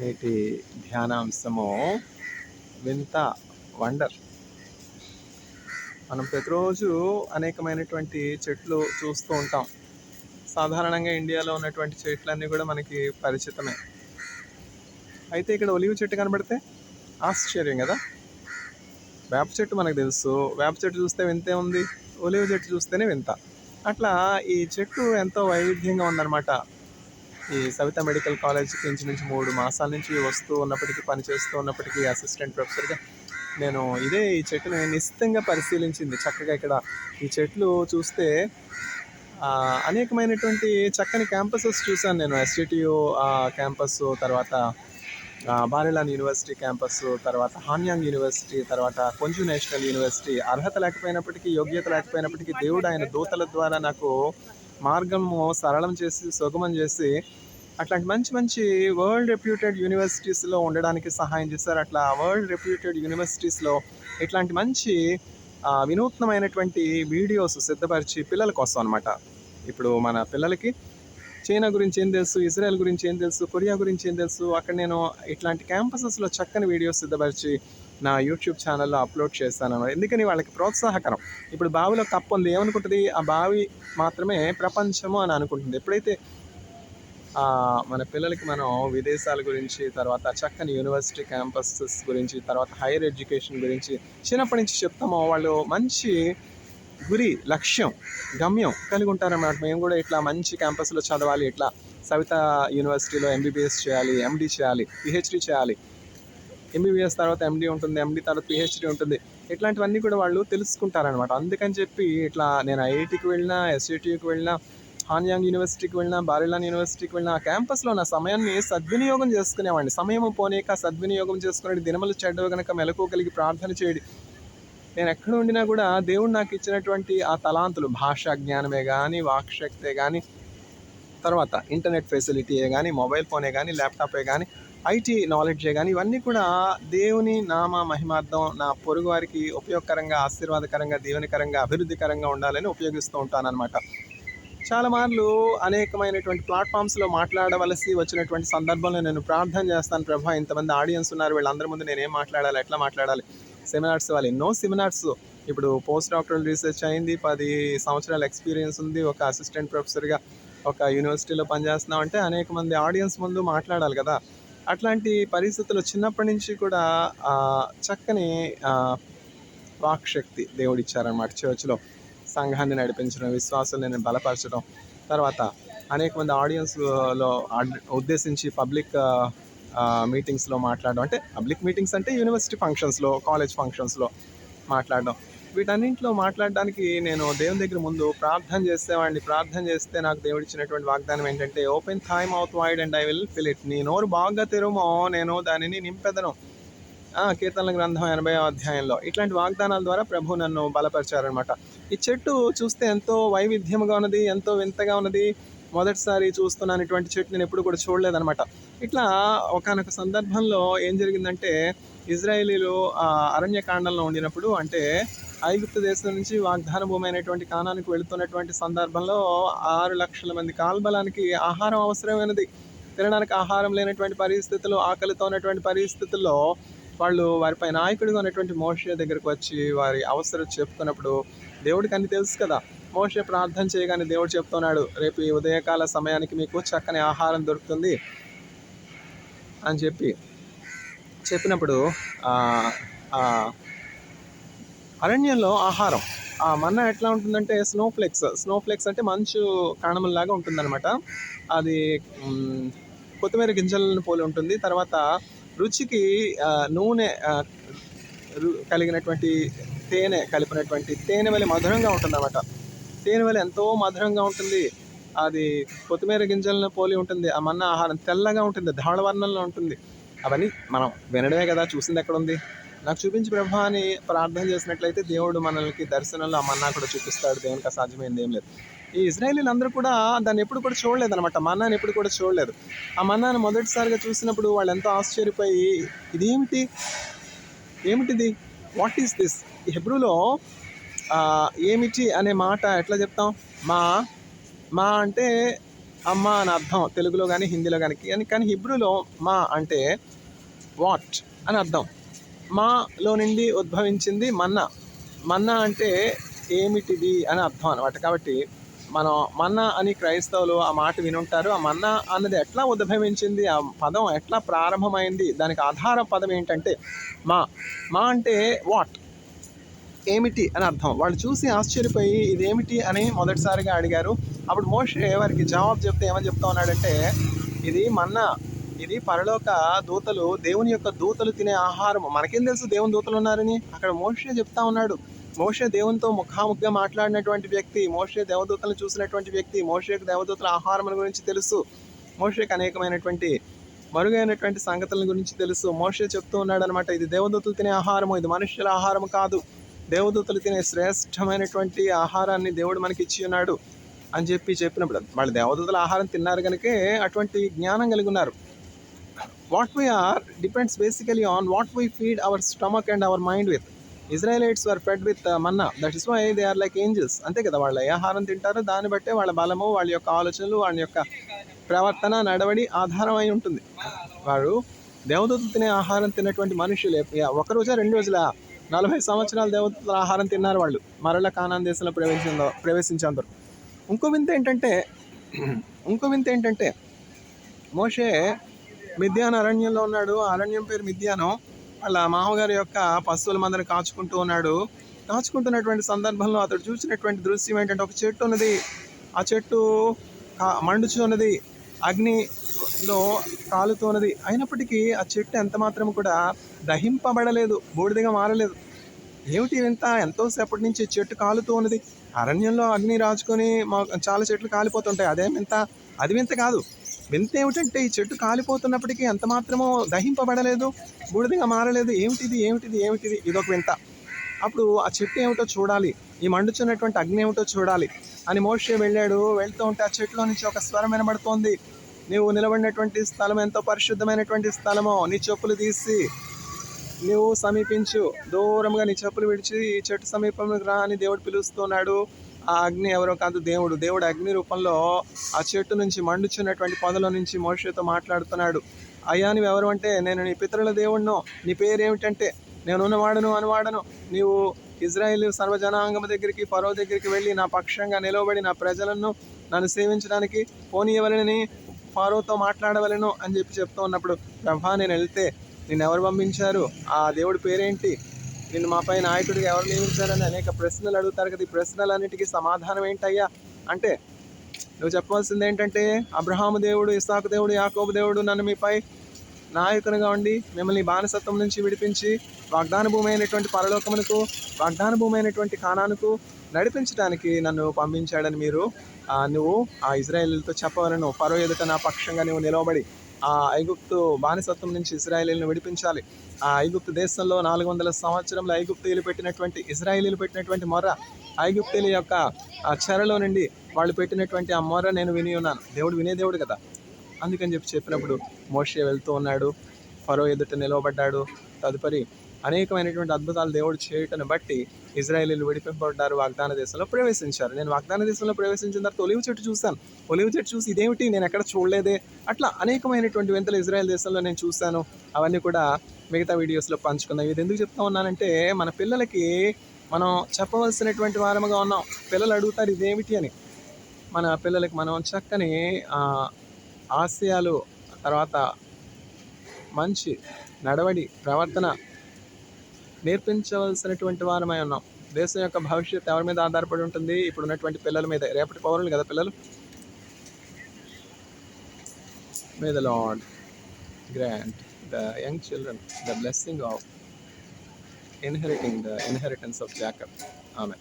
నేటి ధ్యానాంశము వింత వండర్. మనం ప్రతిరోజు అనేకమైనటువంటి చెట్లు చూస్తూ ఉంటాం. సాధారణంగా ఇండియాలో ఉన్నటువంటి చెట్లన్నీ కూడా మనకి పరిచితమే. అయితే ఇక్కడ ఒలివ చెట్టు కనబడితే ఆశ్చర్యం కదా? వేప చెట్టు మనకు తెలుసు. వేప చెట్టు చూస్తే వింతే ఉంది ఒలివ చెట్టు చూస్తేనే వింత. అట్లా ఈ చెట్టు ఎంతో వైవిధ్యంగా ఉందన్నమాట. ఈ సవిత మెడికల్ కాలేజ్కి ఇంచుమించు మూడు మాసాల నుంచి వస్తూ ఉన్నప్పటికీ పనిచేస్తూ ఉన్నప్పటికీ అసిస్టెంట్ ప్రొఫెసర్గా నేను ఇదే ఈ చెట్టుని నిశ్చితంగా పరిశీలించింది. చక్కగా ఇక్కడ ఈ చెట్లు చూస్తే అనేకమైనటువంటి చక్కని క్యాంపసెస్ చూశాను నేను. ఎస్టిటియు క్యాంపస్ తర్వాత బారెలాన్ యూనివర్సిటీ క్యాంపస్ తర్వాత హాన్యాంగ్ యూనివర్సిటీ తర్వాత కొంజు నేషనల్ యూనివర్సిటీ. అర్హత లేకపోయినప్పటికీ యోగ్యత లేకపోయినప్పటికీ దేవుడు ఆయన దూతల ద్వారా నాకు మార్గము సరళం చేసి సుగమం చేసి అట్లాంటి మంచి మంచి వరల్డ్ రెప్యూటెడ్ యూనివర్సిటీస్లో ఉండడానికి సహాయం చేశారు. అట్లా వరల్డ్ రెప్యూటెడ్ యూనివర్సిటీస్లో ఇట్లాంటి మంచి వినూత్నమైనటువంటి వీడియోస్ సిద్ధపరిచి పిల్లల కోసం అనమాట ఇప్పుడు మన పిల్లలకి చైనా గురించి ఏం తెలుసు ఇజ్రాయెల్ గురించి ఏం తెలుసు కొరియా గురించి ఏం తెలుసు అక్కడ నేను ఇట్లాంటి క్యాంపసెస్లో చక్కని వీడియోస్ సిద్ధపరిచి నా యూట్యూబ్ ఛానల్లో అప్లోడ్ చేస్తాను ఎందుకని వాళ్ళకి ప్రోత్సాహకరం. ఇప్పుడు బావిలో కప్పు ఉంది ఏమనుకుంటుంది? ఆ బావి మాత్రమే ప్రపంచము అని అనుకుంటుంది. ఎప్పుడైతే మన పిల్లలకి మనం విదేశాల గురించి తర్వాత చక్కని యూనివర్సిటీ క్యాంపసెస్ గురించి తర్వాత హైయర్ ఎడ్యుకేషన్ గురించి చిన్నప్పటి నుంచి చెప్తామో వాళ్ళు మంచి గురి లక్ష్యం గమ్యం కలిగి ఉంటారన్నమాట. మేము కూడా ఇట్లా మంచి క్యాంపస్లో చదవాలి ఇట్లా సవిత యూనివర్సిటీలో ఎంబీబీఎస్ చేయాలి ఎండి చేయాలి పిహెచ్డి చేయాలి. ఎంబీబీఎస్ తర్వాత ఎండీ ఉంటుంది ఎండీ తర్వాత పిహెచ్డీ ఉంటుంది. ఇట్లాంటివన్నీ కూడా వాళ్ళు తెలుసుకుంటారనమాట అందుకని చెప్పి ఇట్లా నేను ఐఐటికి వెళ్ళినా ఎస్ఐటికి వెళ్ళినా హాన్యాంగ్ యూనివర్సిటీకి వెళ్ళినా బారిలాన్ యూనివర్సిటీకి వెళ్ళినా ఆ క్యాంపస్లో నా సమయాన్ని సద్వినియోగం చేసుకునేవాడిని. సమయం పోనీక సద్వినియోగం చేసుకునే దినములు చెడ్డవి కనుక మెలకువగలిగి ప్రార్థన చేయడి. నేను ఎక్కడ ఉండినా కూడా దేవుడు నాకు ఇచ్చినటువంటి ఆ తలాంతులు భాషా జ్ఞానమే కానీ వాక్శక్తే కానీ తర్వాత ఇంటర్నెట్ ఫెసిలిటీయే కానీ మొబైల్ ఫోనే కానీ ల్యాప్టాపే కానీ ఐటీ నాలెడ్జే కానీ ఇవన్నీ కూడా దేవుని నామ మహిమార్థం నా పొరుగు వారికి ఉపయోగకరంగా ఆశీర్వాదకరంగా దీవెనకరంగా అభివృద్ధికరంగా ఉండాలని ఉపయోగిస్తూ ఉంటానన్నమాట. చాలా చాలామార్లు అనేకమైనటువంటి ప్లాట్ఫామ్స్లో మాట్లాడవలసి వచ్చినటువంటి సందర్భంలో నేను ప్రార్థన చేస్తాను ప్రభా ఇంతమంది ఆడియన్స్ ఉన్నారు వీళ్ళందరి ముందు నేను ఏం మాట్లాడాలి ఎట్లా మాట్లాడాలి? సెమినార్స్ వాళ్ళు ఎన్నో సెమినార్స్ ఇప్పుడు పోస్ట్ డాక్టరల్ రీసెర్చ్ అయింది పది సంవత్సరాల ఎక్స్పీరియన్స్ ఉంది ఒక అసిస్టెంట్ ప్రొఫెసర్గా ఒక యూనివర్సిటీలో పనిచేస్తున్నాం అంటే అనేక మంది ఆడియన్స్ ముందు మాట్లాడాలి కదా. అట్లాంటి పరిస్థితులు చిన్నప్పటి నుంచి కూడా చక్కని వాక్శక్తి దేవుడు ఇచ్చారనమాట చర్చ్లో. సంఘాన్ని నడిపించడం విశ్వాసాలను బలపరచడం. తర్వాత అనేక మంది ఆడియన్స్లో ఉద్దేశించి పబ్లిక్ మీటింగ్స్లో మాట్లాడడం. అంటే పబ్లిక్ మీటింగ్స్ అంటే యూనివర్సిటీ ఫంక్షన్స్లో కాలేజ్ ఫంక్షన్స్లో మాట్లాడడం. వీటన్నింటిలో మాట్లాడడానికి నేను దేవుని దగ్గర ముందు ప్రార్థన చేసేవాడిని. ప్రార్థన చేస్తే నాకు దేవుడు ఇచ్చినటువంటి వాగ్దానం ఏంటంటే open thy mouth wide and I will fill it నీ నోరు బాగా తెరుమో నేను దానిని నింపెదను. కీర్తనల గ్రంథం ఎనభై అధ్యాయంలో. ఇట్లాంటి వాగ్దానాల ద్వారా ప్రభు నన్ను బలపరిచారనమాట ఈ చెట్టు చూస్తే ఎంతో వైవిధ్యంగా ఉన్నది ఎంతో వింతగా ఉన్నది. మొదటిసారి చూస్తున్నాను ఇటువంటి చెట్టు నేను ఎప్పుడు కూడా చూడలేదనమాట ఇట్లా ఒకనొక సందర్భంలో ఏం జరిగిందంటే ఇజ్రాయేలీలు అరణ్యకాండంలో ఉండినప్పుడు అంటే ఐగుప్తు దేశం నుంచి వాగ్దాన భూమి అయినటువంటి కానానికి వెళుతున్నటువంటి సందర్భంలో ఆరు లక్షల మంది కాల్బలానికి ఆహారం అవసరమైనది. తినడానికి ఆహారం లేనటువంటి పరిస్థితులు ఆకలితో ఉన్నటువంటి పరిస్థితుల్లో వాళ్ళు వారిపై నాయకుడిగా ఉన్నటువంటి మోషే దగ్గరకు వచ్చి వారి అవసరం చెప్పుకున్నప్పుడు దేవుడికి అన్ని తెలుసు కదా. మోషే ప్రార్థన చేయగానే దేవుడు చెప్తున్నాడు రేపు ఈ ఉదయకాల సమయానికి మీకు చక్కని ఆహారం దొరుకుతుంది అని చెప్పి చెప్పినప్పుడు అరణ్యంలో ఆహారం. ఆ మన్న ఎట్లా ఉంటుందంటే స్నోఫ్లెక్స్ స్నోఫ్లెక్స్ అంటే మంచు కణముల్లాగా ఉంటుందన్నమాట. అది కొత్తిమీర గింజలను పోలి ఉంటుంది. తర్వాత రుచికి నూనె రు- కలిగినటువంటి తేనె కలిపినటువంటి తేనె వల్ల మధురంగా ఉంటుందన్నమాట. తేనె వల్ల ఎంతో మధురంగా ఉంటుంది. అది కొత్తిమీర గింజలను పోలి ఉంటుంది. ఆ మన్న ఆహారం తెల్లగా ఉంటుంది. ధాళవర్ణంలో ఉంటుంది. అవన్నీ మనం వినడమే కదా. చూసింది ఎక్కడుంది? నాకు చూపించి ప్రభా అని ప్రార్థన చేసినట్లయితే దేవుడు మనల్ని దర్శనంలో ఆ మన్నా కూడా చూపిస్తాడు. దేవునికి అసాధ్యమైంది ఏం లేదు. ఈ ఇజ్రాయేలీలు అందరూ కూడా దాన్ని ఎప్పుడు కూడా చూడలేదు అనమాట మన్నాని ఎప్పుడు కూడా చూడలేదు. ఆ మన్నాను మొదటిసారిగా చూసినప్పుడు వాళ్ళు ఎంతో ఆశ్చర్యపోయి ఇదేమిటి? ఏమిటిది? What is this? ఈ హెబ్రూలో ఏమిటి అనే మాట ఎట్లా చెప్తాం? మా మా అంటే అమ్మ అని అర్థం. తెలుగులో కానీ హిందీలో కానీ కానీ కానీ హిబ్రూలో మా అంటే వాట్ అని అర్థం. మాలో నుండి ఉద్భవించింది మన్నా. మన్నా అంటే ఏమిటిది అని అర్థం అనమాట కాబట్టి మనం మన్నా అని క్రైస్తవులు ఆ మాట వినుంటారు. ఆ మన్నా అన్నది ఎట్లా ఉద్భవించింది? ఆ పదం ఎట్లా ప్రారంభమైంది? దానికి ఆధార పదం ఏంటంటే మా. మా అంటే వాట్? ఏమిటి అని అర్థం. వాళ్ళు చూసి ఆశ్చర్యపోయి ఇదేమిటి అని మొదటిసారిగా అడిగారు. అప్పుడు మోషే వారికి జవాబు చెప్తే ఏమని చెప్తా ఉన్నాడంటే ఇది మన్నా. ఇది పరలోక దూతలు దేవుని యొక్క దూతలు తినే ఆహారం మనకేం తెలుసు దేవుని దూతలు ఉన్నారని? అక్కడ మోషే చెప్తా ఉన్నాడు. మోషే దేవునితో ముఖాముఖిగా మాట్లాడినటువంటి వ్యక్తి మోషే దేవదూతలను చూసినటువంటి వ్యక్తి మోషేకు దేవదూతల ఆహారం గురించి తెలుసు. మోషేకు అనేకమైనటువంటి మరుగైనటువంటి సంగతుల గురించి తెలుసు. మోషే చెప్తూ ఉన్నాడు అనమాట ఇది దేవదూతలు తినే ఆహారము ఇది మనుష్యుల ఆహారం కాదు. దేవదూతలు తినే శ్రేష్టమైనటువంటి ఆహారాన్ని దేవుడు మనకి ఇచ్చి ఉన్నాడు అని చెప్పి చెప్పినప్పుడు వాళ్ళు దేవదూతల ఆహారం తిన్నారు కనుకే అటువంటి జ్ఞానం కలిగి ఉన్నారు. What we are depends basically on what we feed our stomach and our mind with Israelites were fed with manna that is why they are like angels అంతే కదా వాళ్ళు ఏ ఆహారం తింటారో. దాన్ని బట్టే వాళ్ళ బలము వాళ్ళ యొక్క ఆలోచనలు వాళ్ళ యొక్క ప్రవర్తన నడవడి ఆధారమై ఉంటుంది. వారు దేవదూతలు తినే ఆహారం తిన్నటువంటి మనుషులే. ఒక రోజా రెండు రోజుల నలభై సంవత్సరాలు దేవతల ఆహారం తిన్నారు వాళ్ళు. మరల కానాన్ దేశంలో ప్రవేశించ ప్రవేశించేందరు ఇంకో వింత ఏంటంటే ఇంకో వింత ఏంటంటే మోషే మిథ్యాన అరణ్యంలో ఉన్నాడు. అరణ్యం పేరు మిథ్యానం. వాళ్ళ మామగారి యొక్క పశువుల మందని కాచుకుంటూ ఉన్నాడు. కాచుకుంటున్నటువంటి సందర్భంలో అతడు చూసినటువంటి దృశ్యం ఏంటంటే ఒక చెట్టు ఉన్నది. ఆ చెట్టు మండుచు ఉన్నది అగ్నిలో కాలుతున్నది. అయినప్పటికీ ఆ చెట్టు ఎంత మాత్రం కూడా దహింపబడలేదు. బూడిదగా మారలేదు. ఏమిటి వింత ఎంతోసేపటి నుంచి చెట్టు కాలుతూ ఉన్నది. అరణ్యంలో అగ్ని రాచుకొని మా చాలా చెట్లు కాలిపోతుంటాయి. అదేం వింత అది వింత కాదు. వింత ఏమిటంటే ఈ చెట్టు కాలిపోతున్నప్పటికీ ఎంత మాత్రమో దహింపబడలేదు బూడిదగా మారలేదు. ఏమిటిది ఏమిటిది ఏమిటిది? ఇదొక వింత. అప్పుడు ఆ చెట్టు ఏమిటో చూడాలి. ఈ మండుచున్నటువంటి అగ్ని ఏమిటో చూడాలి. అని మోషే వెళ్ళాడు. వెళ్తూ ఉంటే ఆ చెట్టులో నుంచి ఒక స్వరం వినబడుతోంది. నీవు నిలబడినటువంటి స్థలం ఎంతో పరిశుద్ధమైనటువంటి స్థలమో? నీ చెప్పులు తీసి నీవు సమీపించు. దూరంగా నీ చెప్పులు విడిచి ఈ చెట్టు సమీపంలోకి రా అని దేవుడు పిలుస్తున్నాడు ఆ అగ్ని ఎవరో కాదు దేవుడు. దేవుడు అగ్ని రూపంలో ఆ చెట్టు నుంచి మండుచున్నటువంటి పొదల నుంచి మోషతో మాట్లాడుతున్నాడు. అయ్యా నువ్వెవరు అంటే నేను నీ పితరుల దేవుణ్ణు నీ పేరేమిటంటే నేను ఉన్నవాడను అనువాడను. నీవు ఇజ్రాయేల్ సర్వజనాంగం దగ్గరికి ఫరో దగ్గరికి వెళ్ళి నా పక్షంగా నిలవబడి నా ప్రజలను నన్ను సేవించడానికి పోనీయవలనని ఫారోతో మాట్లాడవలను అని చెప్పి చెప్తూ ఉన్నప్పుడు ప్రభా నేను వెళ్తే నేను ఎవరు పంపించారు? ఆ దేవుడి పేరేంటి? నిన్ను మాపై నాయకుడిగా ఎవరు నియమించారని అనేక ప్రశ్నలు అడుగుతారు కదా. ఈ ప్రశ్నలన్నిటికీ సమాధానం ఏంటయ్యా? అంటే నువ్వు చెప్పవలసింది ఏంటంటే అబ్రహాము దేవుడు ఇసాకు దేవుడు యాకోబు దేవుడు నన్ను మీపై నాయకునిగా ఉండి మిమ్మల్ని బానిసత్వం నుంచి విడిపించి వాగ్దాన భూమి అయినటువంటి పరలోకమునకు వాగ్దాన భూమి అయినటువంటి కానానుకు నడిపించడానికి నన్ను పంపించాడని మీరు నువ్వు ఆ ఇజ్రాయేల్తో చెప్పవలను. ఫరో ఎదుట నా పక్షంగా నువ్వు నిలవబడి ఆ ఐగుప్తు బానిసత్వం నుంచి ఇజ్రాయేలీలను విడిపించాలి. ఆ ఐగుప్తు దేశంలో నాలుగు వందల సంవత్సరంలో ఐగుప్తీయులు పెట్టినటువంటి ఇజ్రాయేలీలు పెట్టినటువంటి మొర్ర ఐగుప్తీయుల యొక్క ఆ చెరలో నుండి వాళ్ళు పెట్టినటువంటి ఆ మొర్ర నేను విని ఉన్నాను. దేవుడు వినే దేవుడు కదా. అందుకని చెప్పి చెప్పినప్పుడు మోషే వెళ్తూ ఉన్నాడు. ఫరో ఎదుట నిలవబడ్డాడు. తదుపరి అనేకమైనటువంటి అద్భుతాలు దేవుడు చేయటను బట్టి ఇజ్రాయేలీలు విడిపింపబడ్డారు వాగ్దాన దేశంలో ప్రవేశించారు. నేను వాగ్దాన దేశంలో ప్రవేశించిన తర్వాత ఒలివ చెట్టు చూశాను. ఒలివ చెట్టు చూసి ఇదేమిటి? నేను ఎక్కడ చూడలేదే? అట్లా అనేకమైనటువంటి వింతలు ఇజ్రాయెల్ దేశంలో నేను చూశాను. అవన్నీ కూడా మిగతా వీడియోస్లో పంచుకున్నాం ఇది ఎందుకు చెప్తా ఉన్నానంటే మన పిల్లలకి మనం చెప్పవలసినటువంటి వారముగా ఉన్నాం. పిల్లలు అడుగుతారు ఇదేమిటి అని. మన పిల్లలకి మనం చక్కని ఆశయాలు తర్వాత మంచి నడవడి ప్రవర్తన నేర్పించవలసినటువంటి వారమై ఉన్నాం. దేశం యొక్క భవిష్యత్తు ఎవరి మీద ఆధారపడి ఉంటుంది? ఇప్పుడు ఉన్నటువంటి పిల్లల మీద. రేపటి పౌరులు కదా పిల్లలు? May the Lord grant the young children the blessing of inheriting the inheritance of Jacob ఆమె